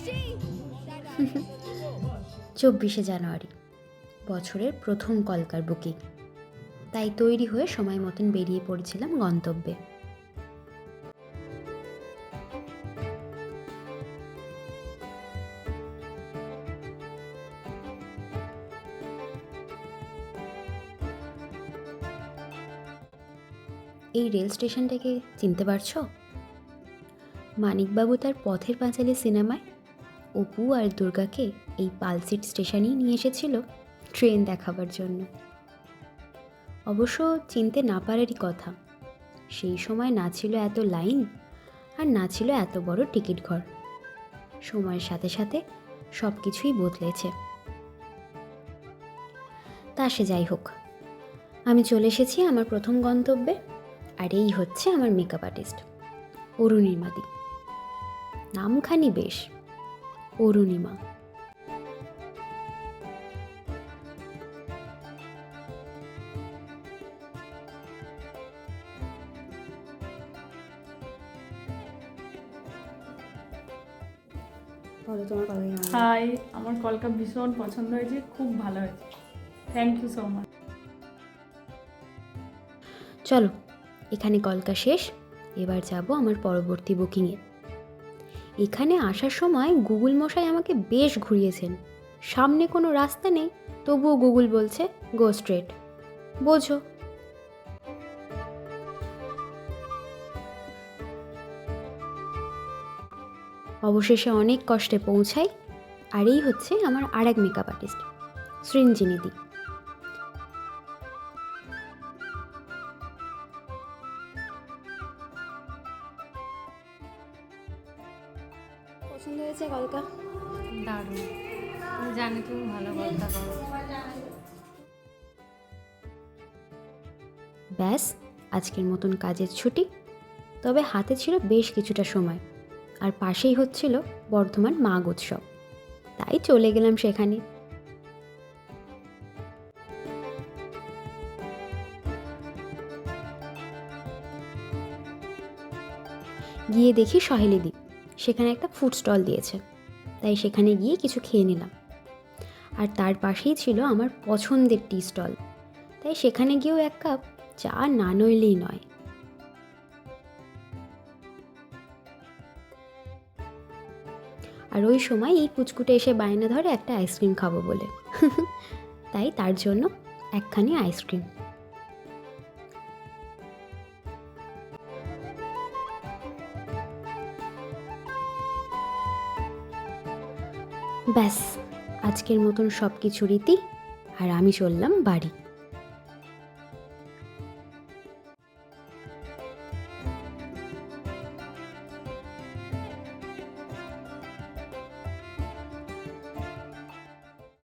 চব্বিশে জানুয়ারি, বছরের প্রথম কলকার বুকিং। তাই তৈরি হয়ে সময় মতন বেরিয়ে পড়েছিলাম গন্তব্যে। এই রেল স্টেশনটাকে চিনতে পারছ? মানিকবাবু তার পথের পাঁচালী সিনেমায় অপু আর দুর্গাকে এই পালসিট স্টেশনেই নিয়ে এসেছিল ট্রেন দেখাবার জন্য। অবশ্য চিনতে না পারারই কথা, সেই সময় না ছিল এত লাইন আর না ছিল এত বড় টিকিট ঘর। সময়ের সাথে সাথে সব কিছুই বদলেছে। তা সে যাই হোক, আমি চলে এসেছি আমার প্রথম গন্তব্যে আর এই হচ্ছে আমার মেকআপ আর্টিস্ট অরুণিমাদি নামখানি বেশ। অরুণিমা। কথা হাই আমার কলকা ভীষণ পছন্দ হয়েছে খুব ভালো হয়েছে। থ্যাংক ইউ সো মাচ চলো এখানে কলকা শেষ। এবার যাব আমার পরবর্তী বুকিংয়ে এখানে আসার সময় গুগল মশাই আমাকে বেশ ঘুরিয়েছেন। সামনে কোনো রাস্তা নেই, তবুও গুগল বলছে গো স্ট্রেট বোঝো। অবশেষে অনেক কষ্টে পৌঁছাই, আর এই হচ্ছে আমার আরেক মেকআপ আর্টিস্ট সৃঞ্জিনিদি পছন্দ হয়েছে কলকা দারুণ। আমি জানি তুমি ভালো গল্প করো। ব্যাস আজকের মতন কাজের ছুটি। তবে হাতে ছিল বেশ কিছুটা সময়। আর পাশেই হচ্ছিল বর্ধমান মাঘ উৎসব। তাই চলে গেলাম সেখানে। গিয়ে দেখি সহেলি দ্বীপ সেখানে একটা ফুড স্টল দিয়েছে। তাই সেখানে গিয়ে কিছু খেয়ে নিলাম। আর তার পাশেই ছিল আমার পছন্দের টি স্টল তাই সেখানে গিয়েও এক কাপ চা না নইলেই নয়। আর ওই সময় এই পুচকুটে এসে বায়না ধরে একটা আইসক্রিম খাব বলে। তাই তার জন্য একখানি আইসক্রিম ব্যাস আজকের মতন সব কিছু রীতি আর আমি চললাম বাড়ি।